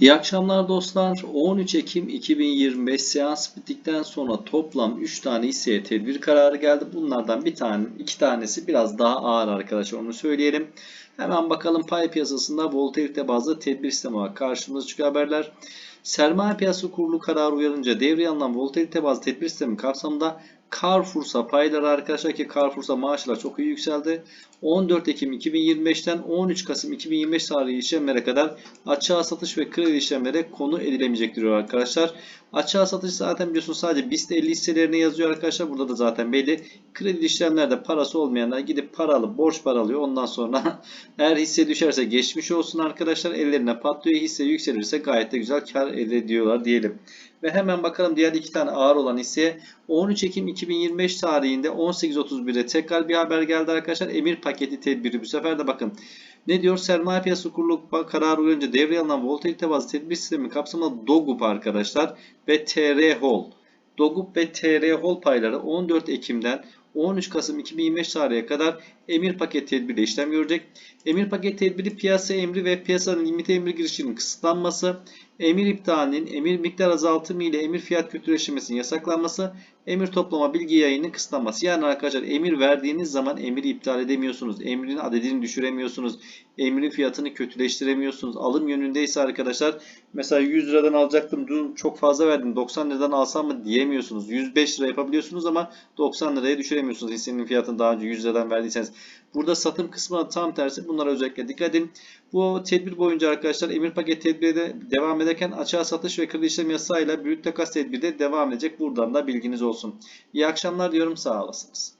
İyi akşamlar dostlar. 13 Ekim 2025 seans bittikten sonra toplam 3 tane hisseye tedbir kararı geldi. Bunlardan bir tane, iki tanesi biraz daha ağır arkadaşlar onu söyleyelim. Hemen bakalım pay piyasasında volatilite bazlı tedbir sistemi var. Karşımıza çıkıyor haberler. Sermaye piyasası kurulu kararı uyarınca devreye alınan volatilite bazlı tedbir sistemi kapsamında Carrefour'sa payları arkadaşlar ki Carrefour'sa maaşlar çok iyi yükseldi. 14 Ekim 2025'ten 13 Kasım 2025 tarihi işlemlere kadar açığa satış ve kredi işlemlere konu edilemeyecektir diyor arkadaşlar. Açığa satış zaten biliyorsunuz sadece BIST 50 hisselerine yazıyor arkadaşlar. Burada da zaten belli. Kredi işlemlerde parası olmayanlar gidip para alıp borç para alıyor. Ondan sonra eğer hisse düşerse geçmiş olsun arkadaşlar. Ellerine patlıyor. Hisse yükselirse gayet de güzel kar elde ediyorlar diyelim. Ve hemen bakalım diğer iki tane ağır olan hisseye. 13 Ekim 2025 tarihinde 18.31'de tekrar bir haber geldi arkadaşlar. Emir paketi tedbiri bu sefer de bakın. Ne diyor? Sermaye piyasası kurulu kararı uyarınca devreye alınan volatilite bazlı tedbir sistemi kapsamında DOGUP arkadaşlar ve TR Hol. DOGUP ve TR Hol payları 14 Ekim'den 13 Kasım 2025 tarihe kadar emir paket tedbiri işlem görecek. Emir paket tedbiri piyasa emri ve piyasanın limite emri girişinin kısıtlanması, emir iptalinin, emir miktar azaltımı ile emir fiyat kötüleşmesinin yasaklanması, emir toplama bilgi yayının kısıtlanması. Yani arkadaşlar emir verdiğiniz zaman emiri iptal edemiyorsunuz. Emrin adedini düşüremiyorsunuz. Emrin fiyatını kötüleştiremiyorsunuz. Alım yönündeyse arkadaşlar mesela 100 liradan alacaktım dün çok fazla verdim 90 liradan alsam mı diyemiyorsunuz. 105 lira yapabiliyorsunuz ama 90 liraya düşüremiyorsunuz hissenin fiyatını daha önce 100 liradan verdiyseniz. Burada satım kısmına tam tersi bunlara özellikle dikkat edin. Bu tedbir boyunca arkadaşlar emir paket tedbiri de devam ederken açığa satış ve kredi işlem yasayla brüt takas tedbiri de devam edecek. Buradan da bilginiz olsun. İyi akşamlar diyorum sağ olasınız.